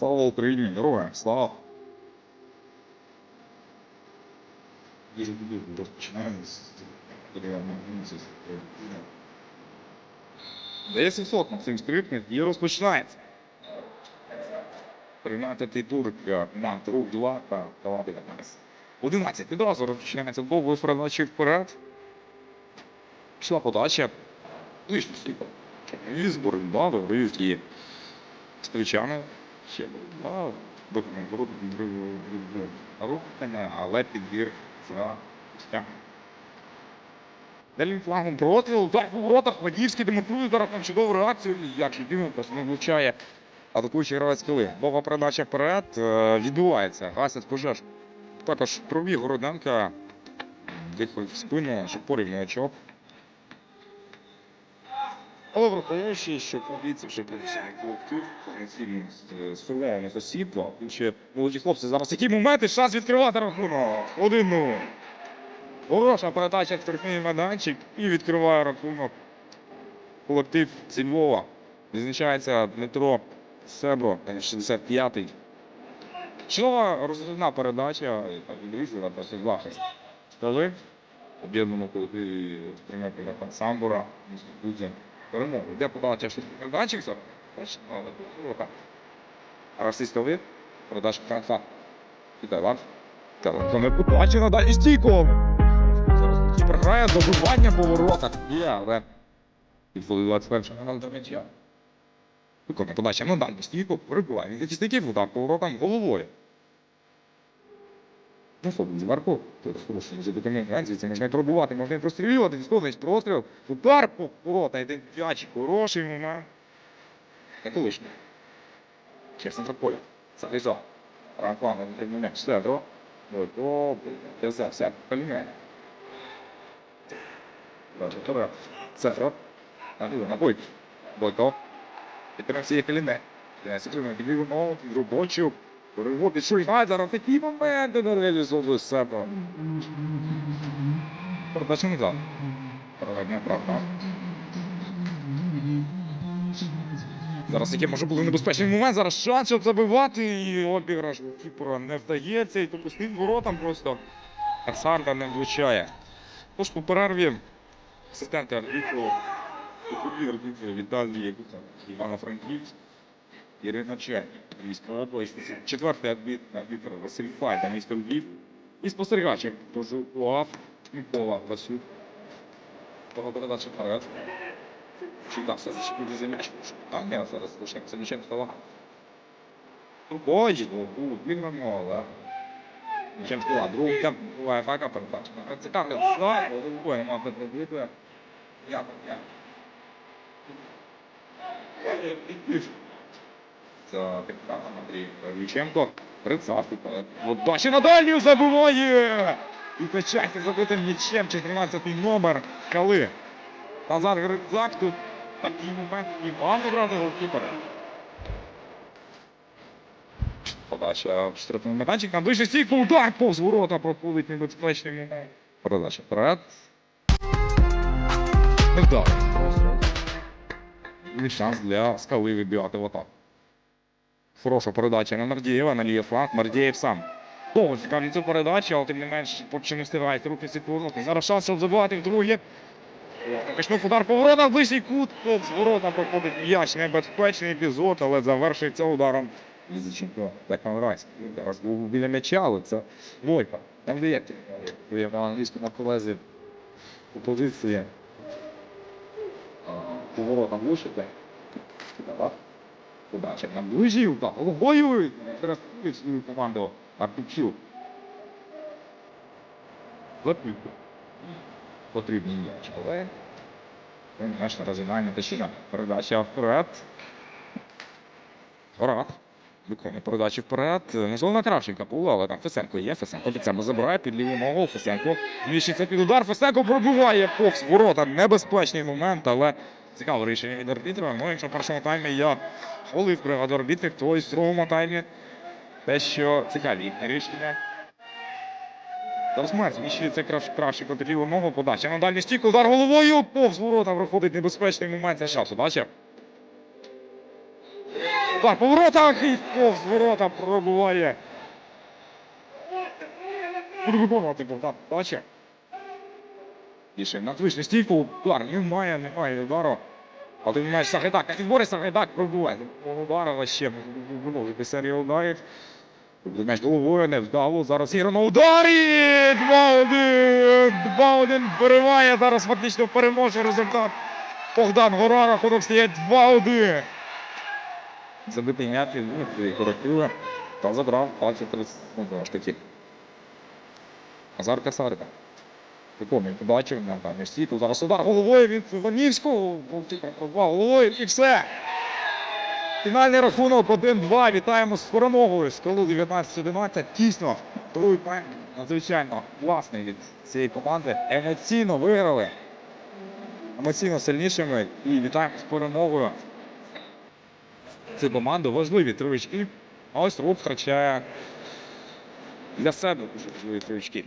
Слава Україні, героям, слава! Дуже дуже розпочинаємо з Десять сот Максим Скрипник і розпочинається. 13 тур команд рух 2 та таланти 15. 11. Відразу розпочинається довгою передачі вперед. Пішла подача. Ближче сліпо. Із боротьба, виїзд Стрічани. Ще боротьба. Рухання, але підбір за стягнення. Далі флагом проти, удар по воротах, Вадівський демонструє зараз там чудову реакцію, як людина не влучає атакуючий гравець кили. Довга передача вперед, е, відбувається, гасять пожеж. Також пробіг Городенка, дихає в спину, щоб порівняє очок. Але враховуючи, що подивіться вже колектив, повноцінний з- з осіб, ще молоді хлопці зараз які моменти, шанс відкривати рахунок. 1-0. Хороша передача в штрафний майданчик і відкриває рахунок. Колектив зі Львова. Відзначається Дмитро Себро, 65-й. Чудова розривна передача, відрізала та захист. Скажи, об'єднаному колективі прийняти Самбура, інституція перемогу. Де подача? Точно, але тут Російська ви, передача конца. Вітаю вас. Та не подача на дальню стійку. Програє добивання по воротах. Є, але відвели 21 гол до м'яча. Виконує подача на дальню стійку, перебуває. Захисників удар по воротам головою. Ну що, вже допомогає, звідси можна прострілювати, військовий простріл, удар по ворота, йде м'яч, хороший момент. Не колишній. Чесно за поля. Залізо. Ранкван, не м'яч, все, до. До, до, все, все, коліна. Бачу, добре. Цифра. На бой. Бойко. Підтримав всі коліни. Секретно, підліву ногу, під робочу. Переводить Шульгай, зараз такі моменти не реалізовує себе. Передача назад. Проведення правда. Зараз який може бути небезпечний момент, зараз шанс, щоб забивати, і обіграш у Кіпера не вдається, і допустив воротам просто. Арсанта не влучає. Тож по перерві асистенти арбітру, Віталій Івана Франківськ, Ірина Чернь, Львівська область, четвертий арбітр, арбітр Василь Файда, місто Львів, і спостерігач, як пожував Микола Васюк. Передача вперед. Чи там все зачепити за м'яч? А, ні, зараз лише м'ячем стало. Ну, боже, ну, мола. М'ячем стала. Другу там буває фака передача. Це так, все, головою мав підробити. Я, я. Це капітан Андрій Віченко. Тридцятий. На дальню забиває! І печається забитим м'ячем 14-й номер Кали. Назар Грицак тут такий момент і Іван обрати голкіпера. Подача в штрафний майданчик на ближче стійку, удар повз ворота проходить небезпечний момент. Передача вперед. Невдалий. Просто. І шанс для скали відбивати в атаку. Хороша передача на Мардієва, на лівий фланг, Мардієв сам. Довго цікаві цю передачу, але тим не менш, поки не встигають руки секунди. Зараз шанс, щоб забивати вдруге. Качнув удар по воротах, ближній кут, з ворота проходить м'яч, небезпечний епізод, але завершується ударом. Лізиченко, так нравиться. Зараз був біля м'яча, але це двойка. Там даєте. Я на англійську на колезі у позиції. По воротам влучите. Давай. Удача на ближній удар. Головою трактує свою команду Артучук. Запітку. Потрібний м'яч, але Наш розігнання течія. Передача вперед. Гора. Виконує передачу вперед. Можливо, на Кравченка була, але там Фесенко є. Фесенко під себе забирає під ліву ногу. Фесенко зміщиться під удар. Фесенко пробиває повз ворота. Небезпечний момент, але цікаве рішення від арбітра. Ну, якщо в першому таймі я хвалив бригаду арбітрів, то і в другому таймі те, що цікаві рішення. Зараз зміщується краще, під ліву ногу, подача на дальню стійку, удар головою, повз ворота проходить небезпечний момент. Це часу, бачив? Удар по воротах і повз ворота пробуває. Буде виконувати Богдан Дача. Більше надвищу стійку, удар немає, немає удару. Один м'яч Сагайдак, як відбори Сагайдак пробуває. Удар, але ще продовжити серію ударів. Тобто М'яч головою не вдало. Зараз ігра на ударі! 2-1! 2-1 вириває зараз фактично переможе результат. Богдан Гора, рахунок стає 2-1. Забитий м'яч від корективи та забрав пальці 23 секунд. Азар Касарика. Виконує подачу на даний стійку. Зараз удар головою від Іванівського. Головою і все. Фінальний рахунок 1-2. Вітаємо з перемогою. Скалу 19-11. Тісно. Другий тайм надзвичайно класний від цієї команди. Емоційно виграли. Емоційно сильнішими. І вітаємо з перемогою. Цю команду важливі три очки. А ось рух втрачає для себе дуже важливі три очки.